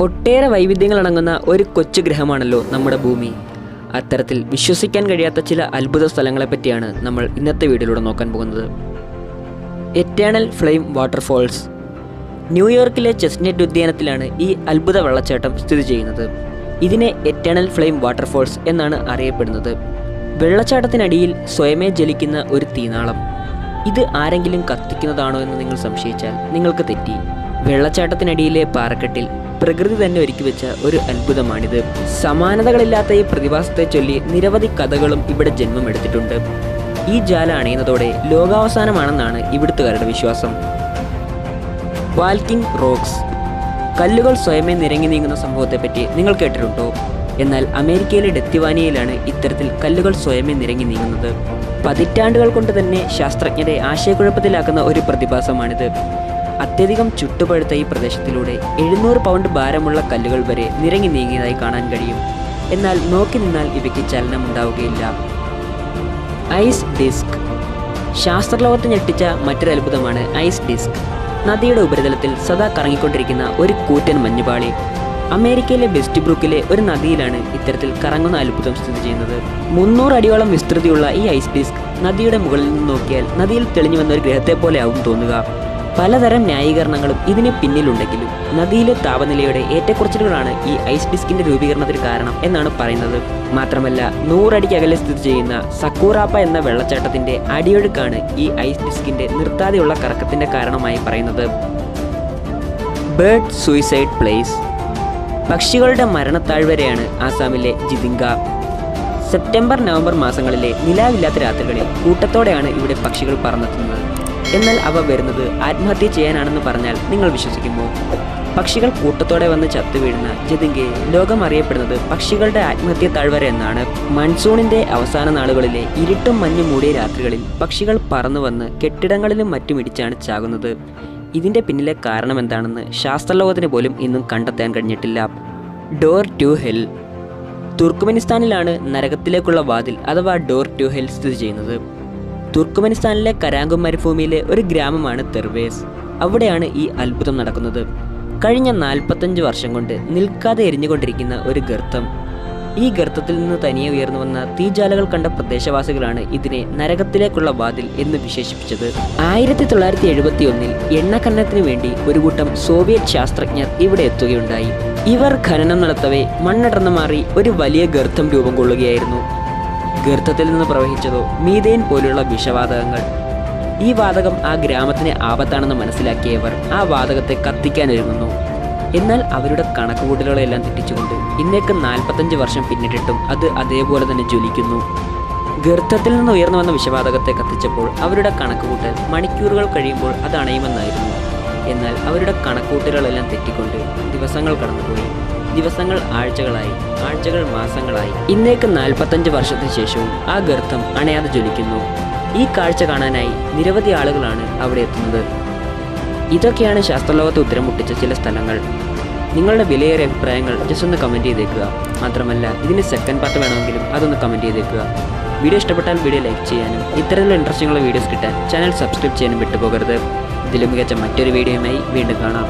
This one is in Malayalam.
ഒട്ടേറെ വൈവിധ്യങ്ങൾ അടങ്ങുന്ന ഒരു കൊച്ചു ഗ്രഹമാണല്ലോ നമ്മുടെ ഭൂമി. അത്തരത്തിൽ വിശ്വസിക്കാൻ കഴിയാത്ത ചില അത്ഭുത സ്ഥലങ്ങളെപ്പറ്റിയാണ് നമ്മൾ ഇന്നത്തെ വീഡിയോയിലൂടെ നോക്കാൻ പോകുന്നത്. എറ്റേണൽ ഫ്ലെയിം വാട്ടർഫോൾസ് ന്യൂയോർക്കിലെ ചെസ്നെറ്റ് ഉദ്യാനത്തിലാണ് ഈ അത്ഭുത വെള്ളച്ചാട്ടം സ്ഥിതി ചെയ്യുന്നത്. ഇതിനെ എറ്റേണൽ ഫ്ലെയിം വാട്ടർഫോൾസ് എന്നാണ് അറിയപ്പെടുന്നത്. വെള്ളച്ചാട്ടത്തിനടിയിൽ സ്വയമേ ജലിക്കുന്ന ഒരു തീനാളം. ഇത് ആരെങ്കിലും കത്തിക്കുന്നതാണോ എന്ന് നിങ്ങൾ സംശയിച്ചാൽ നിങ്ങൾക്ക് തെറ്റി. വെള്ളച്ചാട്ടത്തിനടിയിലെ പാറക്കെട്ടിൽ പ്രകൃതി തന്നെ ഒരുക്കി വെച്ച ഒരു അത്ഭുതമാണിത്. സമാനതകളില്ലാത്ത ഈ പ്രതിഭാസത്തെ ചൊല്ലി നിരവധി കഥകളും ഇവിടെ ജന്മമെടുത്തിട്ടുണ്ട്. ഈ ജാല അണയുന്നതോടെ ലോകാവസാനമാണെന്നാണ് ഇവിടുത്തുകാരുടെ വിശ്വാസം. Walking rocks. കല്ലുകൾ സ്വയമേ നിരങ്ങി നീങ്ങുന്ന സംഭവത്തെപ്പറ്റി നിങ്ങൾ കേട്ടിട്ടുണ്ടോ? എന്നാൽ അമേരിക്കയിലെ ഡെത്തിവാനിയയിലാണ് ഇത്തരത്തിൽ കല്ലുകൾ സ്വയമേ നിരങ്ങി നീങ്ങുന്നത്. പതിറ്റാണ്ടുകൾ കൊണ്ട് തന്നെ ശാസ്ത്രജ്ഞരെ ആശയക്കുഴപ്പത്തിലാക്കുന്ന ഒരു പ്രതിഭാസമാണിത്. അത്യധികം ചുട്ടുപഴുത്ത ഈ പ്രദേശത്തിലൂടെ എഴുന്നൂറ് പൗണ്ട് ഭാരമുള്ള കല്ലുകൾ വരെ നിരങ്ങി നീങ്ങിയതായി കാണാൻ കഴിയും. എന്നാൽ നോക്കി നിന്നാൽ ഇവയ്ക്ക് ചലനമുണ്ടാവുകയില്ല. Ice disk. ശാസ്ത്രലോകത്ത് ഞെട്ടിച്ച മറ്റൊരു അത്ഭുതമാണ് ഐസ് ഡിസ്ക്. നദിയുടെ ഉപരിതലത്തിൽ സദാ കറങ്ങിക്കൊണ്ടിരിക്കുന്ന ഒരു കൂറ്റൻ മഞ്ഞുപാളി. അമേരിക്കയിലെ വെസ്റ്റ് ബ്രൂക്കിലെ ഒരു നദിയിലാണ് ഇത്തരത്തിൽ കറങ്ങുന്ന അത്ഭുതം സ്ഥിതി ചെയ്യുന്നത്. മുന്നൂറ് അടിയോളം വിസ്തൃതിയുള്ള ഈ ഐസ് ഡിസ്ക് നദിയുടെ മുകളിൽ നിന്ന് നോക്കിയാൽ നദിയിൽ തെളിഞ്ഞു വന്ന ഒരു ഗ്രഹത്തെ പോലെ തോന്നുക. പലതരം ന്യായീകരണങ്ങളും ഇതിന് പിന്നിലുണ്ടെങ്കിലും നദിയിലെ താപനിലയുടെ ഏറ്റക്കുറച്ചിലുകളാണ് ഈ ഐസ് ഡിസ്കിന്റെ രൂപീകരണത്തിന് കാരണം എന്നാണ് പറയുന്നത്. മാത്രമല്ല നൂറടിക്കകലെ സ്ഥിതി ചെയ്യുന്ന സക്കൂറാപ്പ എന്ന വെള്ളച്ചാട്ടത്തിന്റെ അടിയൊഴുക്കാണ് ഈ ഐസ് ഡിസ്കിന്റെ നിർത്താതെയുള്ള കറക്കത്തിന്റെ കാരണമായി പറയുന്നത്. ബേർഡ് സൂയിസൈഡ് പ്ലേസ് പക്ഷികളുടെ മരണത്താഴ്വരെയാണ് ആസാമിലെ ജിതിങ്ക. സെപ്റ്റംബർ നവംബർ മാസങ്ങളിലെ നിലാവില്ലാത്ത രാത്രികളിൽ കൂട്ടത്തോടെയാണ് ഇവിടെ പക്ഷികൾ പറന്നെത്തുന്നത്. എന്നാൽ അവ വരുന്നത് ആത്മഹത്യ ചെയ്യാനാണെന്ന് പറഞ്ഞാൽ നിങ്ങൾ വിശ്വസിക്കുമോ? പക്ഷികൾ കൂട്ടത്തോടെ വന്ന് ചത്തു വീഴുന്ന ജതിങ്കെ ലോകം അറിയപ്പെടുന്നത് പക്ഷികളുടെ ആത്മഹത്യ താഴ്വര എന്നാണ്. മൺസൂണിന്റെ അവസാന നാളുകളിലെ ഇരുട്ടും മഞ്ഞും മൂടിയ രാത്രികളിൽ പക്ഷികൾ പറന്നു വന്ന് കെട്ടിടങ്ങളിലും മറ്റും ഇടിച്ചാണ് ചാകുന്നത്. ഇതിന്റെ പിന്നിലെ കാരണം എന്താണെന്ന് ശാസ്ത്രലോകത്തിന് പോലും ഇന്നും കണ്ടെത്താൻ കഴിഞ്ഞിട്ടില്ല. Door to hell. തുർക്ക്മെനിസ്ഥാനിലാണ് നരകത്തിലേക്കുള്ള വാതിൽ അഥവാ ഡോർ ടു ഹെൽ സ്ഥിതി ചെയ്യുന്നത്. തുർക്ക്മെനിസ്ഥാനിലെ കരാങ്കും മരുഭൂമിയിലെ ഒരു ഗ്രാമമാണ് തെർവേസ്. അവിടെയാണ് ഈ അത്ഭുതം നടക്കുന്നത്. കഴിഞ്ഞ നാൽപ്പത്തഞ്ച് വർഷം കൊണ്ട് നിൽക്കാതെ എരിഞ്ഞുകൊണ്ടിരിക്കുന്ന ഒരു ഗർത്തം. ഈ ഗർത്തത്തിൽ നിന്ന് തനിയെ ഉയർന്നു വന്ന തീജാലകൾ കണ്ട പ്രദേശവാസികളാണ് ഇതിനെ നരകത്തിലേക്കുള്ള വാതിൽ എന്ന് വിശേഷിപ്പിച്ചത്. ആയിരത്തി തൊള്ളായിരത്തി എഴുപത്തി ഒന്നിൽ എണ്ണഖനനത്തിന് വേണ്ടി ഒരു കൂട്ടം സോവിയറ്റ് ശാസ്ത്രജ്ഞർ ഇവിടെ എത്തുകയുണ്ടായി. ഇവർ ഖനനം നടത്തവേ മണ്ണടർന്നു മാറി ഒരു വലിയ ഗർത്തം രൂപം കൊള്ളുകയായിരുന്നു. ഗർത്തത്തിൽ നിന്ന് പ്രവഹിച്ചതോ മീതേൻ പോലുള്ള വിഷവാതകങ്ങൾ. ഈ വാതകം ആ ഗ്രാമത്തിന് ആപത്താണെന്ന് മനസ്സിലാക്കിയവർ ആ വാതകത്തെ കത്തിക്കാനൊരുങ്ങുന്നു എന്നാൽ അവരുടെ കണക്കുകൂട്ടലുകളെല്ലാം തെറ്റിച്ചുകൊണ്ട് ഇന്നേക്ക് നാൽപ്പത്തഞ്ച് വർഷം പിന്നിട്ടിട്ടും അത് അതേപോലെ തന്നെ ജ്വലിക്കുന്നു. ഗർത്തത്തിൽ നിന്ന് ഉയർന്നു വന്ന വിഷവാതകത്തെ കത്തിച്ചപ്പോൾ അവരുടെ കണക്കുകൂട്ടൽ മണിക്കൂറുകൾ കഴിയുമ്പോൾ അത് അണയുമെന്നായിരുന്നു. എന്നാൽ അവരുടെ കണക്കൂട്ടലുകളെല്ലാം തെറ്റിക്കൊണ്ട് ദിവസങ്ങൾ കടന്നുപോയി. ദിവസങ്ങൾ ആഴ്ചകളായി ആഴ്ചകൾ മാസങ്ങളായി. ഇന്നേക്ക് നാൽപ്പത്തഞ്ച് വർഷത്തിന് ശേഷവും ആ ഗർത്തം അണയാതെ ജ്വലിക്കുന്നു. ഈ കാഴ്ച കാണാനായി നിരവധി ആളുകളാണ് അവിടെ എത്തുന്നത്. ഇതൊക്കെയാണ് ശാസ്ത്രലോകത്ത് ഉത്തരം മുട്ടിച്ച ചില സ്ഥലങ്ങൾ. നിങ്ങളുടെ വിലയേറിയ അഭിപ്രായങ്ങൾ ജസ്റ്റ് ഒന്ന് കമന്റ് ചെയ്തേക്കുക. മാത്രമല്ല ഇതിന് സെക്കൻഡ് പാർട്ട് വേണമെങ്കിലും അതൊന്ന് കമന്റ് ചെയ്തേക്കുക. വീഡിയോ ഇഷ്ടപ്പെട്ടാൽ വീഡിയോ ലൈക്ക് ചെയ്യാനും ഇത്തരത്തിലുള്ള ഇൻട്രസ്റ്റിംഗ് വീഡിയോസ് കിട്ടാൻ ചാനൽ സബ്സ്ക്രൈബ് ചെയ്യാനും വിട്ടുപോകരുത്. ഇതിലും മികച്ച മറ്റൊരു വീഡിയോയുമായി വീണ്ടും കാണാം.